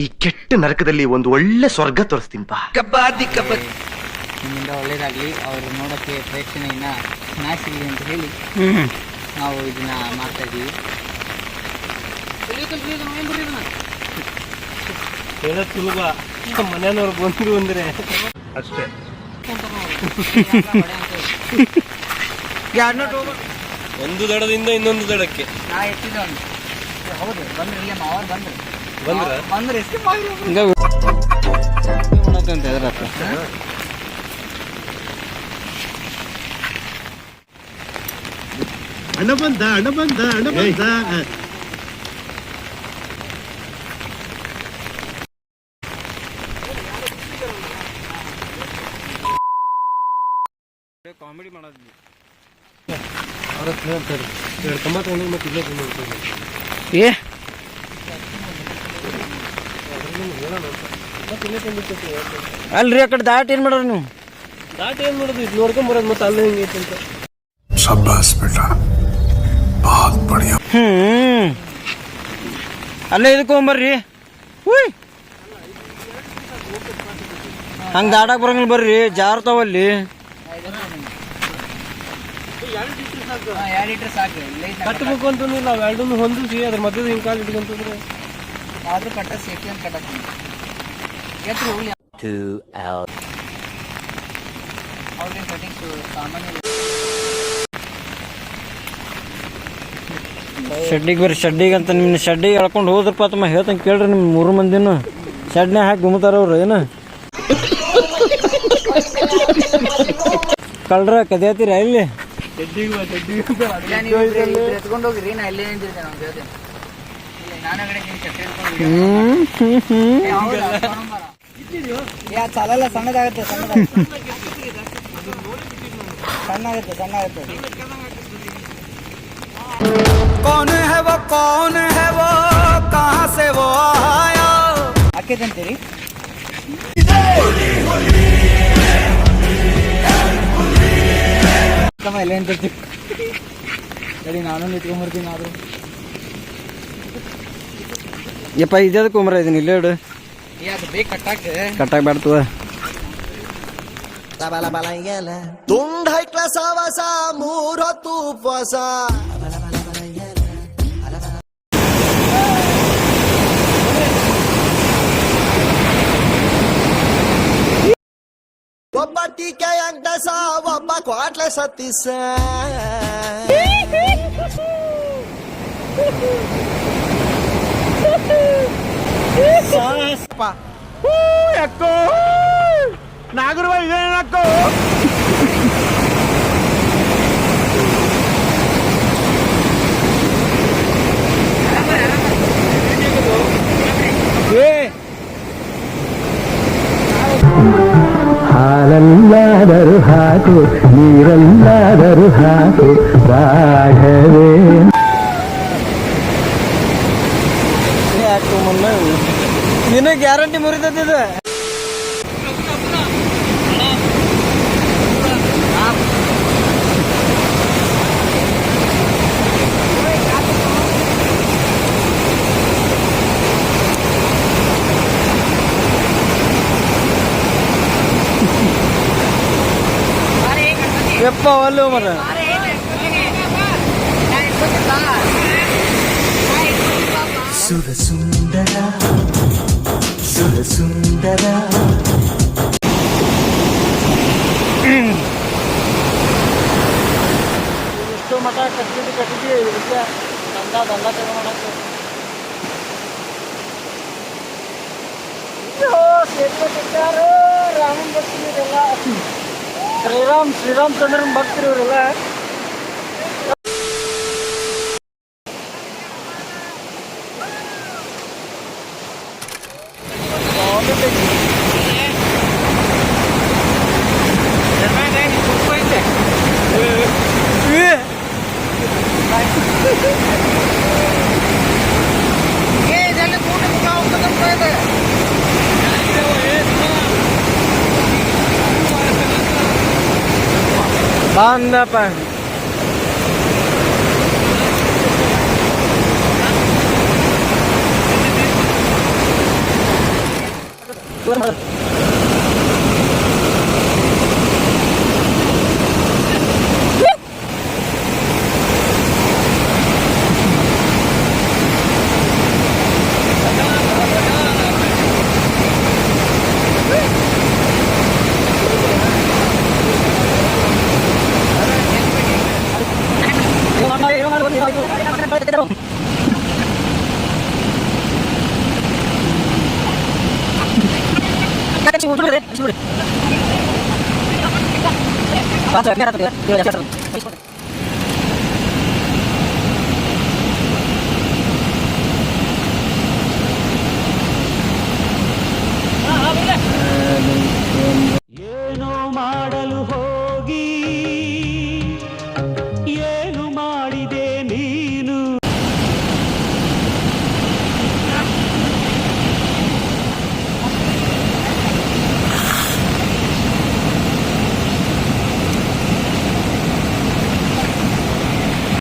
ಈ ಕೆಟ್ಟ ನರಕದಲ್ಲಿ ಒಂದು ಒಳ್ಳೆ ಸ್ವರ್ಗ ತೋರಿಸ್ತೀನಿ ಬಾ. ನಿಮ್ಮಿಂದ ಒಳ್ಳೇದಾಗಲಿ ಅವರು ನೋಡೋಕ್ಕೆ ಪ್ರೇಕ್ಷಣೆಯನ್ನ ಚೆನ್ನಾಗಿ ಅಂತ ಹೇಳಿ ನಾವು ಇದನ್ನ ಮಾಡ್ತಾ ಇದ್ದೀವಿ ಹೇಳೋದು ಸುಲಭ. ಮನೆಯವ್ರು ಬಂದ್ರು ಅಂದ್ರೆ. ಅಷ್ಟೇ. ಒಂದು ದಡದಿಂದ ಇನ್ನೊಂದು ದಡಕ್ಕೆ. ನಾ ಎತ್ತಿದ್ದೆ ಹೌದು ಬಂದ್ರೆ ಇಲ್ಲಿ ಮಾವರು ಬಂದ್ರು. ಬಂದ್ರ? ಬಂದ್ರೆ ಎಷ್ಟು ಮಾಡಿ ಹಣ ಬಂದ ಅಣ್ಣ ಬಂದ ಅಣ್ಣ ಬಂದ ಕಾಮಿಡಿ ಮಾಡೋದು ಅವ್ರ ಹತ್ರ ಹೇಳ್ತಾರೆ ಮತ್ತೆ ಇಲ್ಲೇ ಬಂದು ಏ ಅಲ್ರಿ ಆ ಕಡೆ ದಾಟಿ ಏನು ಮಾಡ್ರಿ ನೀವು? ದಾಟಿ ಏನು ಮಾಡೋದು? ಇದು ನೋಡ್ಕೊಂಬರೋದು ಮತ್ತೆ ಅಲ್ಲೇ ಹಿಂಗೆ ಐತೆ ಅಂತ. ಶಬ್ಬಾಸ್ ಬೇಟ ಬಹುತ್ ಬಡಿಯ ಹ್ಞೂ ಅಲ್ಲೇ ಇದಕ್ಕೊಂಬರ್ರಿ ಉಯ್. ಹಂಗೆ ದಾಟಕ್ಕೆ ಬರಂಗಿಲ್ಲ ಬರ್ರಿ ಜಾರು ಜಾರ್ತಾವಲ್ಲಿ ಕಟ್ಟಬೇಕು ಅಂತಂದ್ರೆ ನಾವು ಎರಡನ್ನೂ ಹೊಂದಿಸಿ ಅದ್ರ ಮಧ್ಯದ ಹಿಂಗೆ ಕಾಲು ಇಟ್ಕೊಂತಂದ್ರೆ ಆದ್ರೂ ಕಟ್ಟ ಸೇಫ್ಟಿ ಅಂತ ಹೋಗ್ಲಿ ಅವ್ರಿಗೆ ಕಟಿಂಗ್ಸ್ ಸಾಮಾನ್ಯ ಶೆಡ್ಡಿಗೆ ಬರ್ರಿ ಶೆಡ್ಡಿಗೆ ಅಂತ ನಿನ್ನ ಶೆಡ್ಡಿಗೆ ಎಳ್ಕೊಂಡು ಹೋದ್ರಪ್ಪ ತಮ್ಮ ಹೇಳ್ತಂಗೆ ಕೇಳ್ರಿ ನಿಮ್ಮ ಮೂರು ಮಂದಿನ. ಶೆಡ್ನೆ ಹಾಕಿ ಗುಮ್ತಾರ ಅವ್ರು ಏನು? ಕಳ್ರ ಕದಿಯತ್ತೀರ ಇಲ್ಲಿ? ಚೆಡ್ಡಿಗೆ ಬಾ ಚೆಡ್ಡಿಗೆ ಎತ್ಕೊಂಡು ಹೋಗ್ರಿ ನಾ ಇಲ್ಲೇ ನಿಂತಿರ್ತೇನೆ ಸಣ್ಣದಾಗತ್ತೆ ಸಣ್ಣದಾಗತ್ತೆ ಸಣ್ಣಾಗತ್ತೆ ಸಣ್ಣಾಗತ್ತೆ कौन है वो कौन है वो कहाँ से वो आया ಆಕೇತಂತೀರಿ ತಮ್ಮ ಎಲ್ಲ ನಿಂತಿರ್ತೀವಿ ಸರಿ ನಾನು ನಿಂತ್ಕೊಂಡ್ಬರ್ತೀನಿ ಆದರೂ ಯಪ್ಪ ಇದ್ಯಾದ ಕುಮ್ರ ಇದೀನಿ ಇಲ್ಲೇ ಇಡು. ಕಟ್ಟಾಕ ಬ್ಯಾಡ್ತದ ತುಂಡ ಹೈಕ್ಲ ಸಾವಸ ಮೂರೊತ್ತು ಉಪವಾಸ. ಒಬ್ಬ ಟೀಕೆ ಅಂಕಸ ಒಬ್ಬ ಕ್ವಾಟ್ಲೆ ಸತ್ತೀಸ ಹಾಲಲ್ಲಾದರೂ ಹಾಕು ನೀರಲ್ಲಾದರೂ ಹಾಕು ರಾಘವೇ ನಿನ್ನ ಗ್ಯಾರಂಟಿ ಮುರಿತದ ಎಪ್ಪ ಅಲ್ಲೂ ಮರ. ಸುರ ಸುಂದರ ಸುರ ಸುಂದರ. ಇಷ್ಟು ಮಠ ಕಟ್ಟಿದ್ದು ಕಟ್ಟಿದ್ವಿ ಇದಕ್ಕೆ ದಂಡ ದಂಡ ತೆಗೆ ಮಾಡಕ್ಕೆ. ಅಯ್ಯೋ, ಸೇತುವೆ ಕಟ್ಟಾರು, ರಾಮನ್ ಭಕ್ತರು ಇವರೆಲ್ಲ ಶ್ರೀರಾಮ್ ಶ್ರೀರಾಮಚಂದ್ರನ್ ಭಕ್ತರು ಇವರೆಲ್ಲ. Banda pa. Kurang. Paso, mira, tú,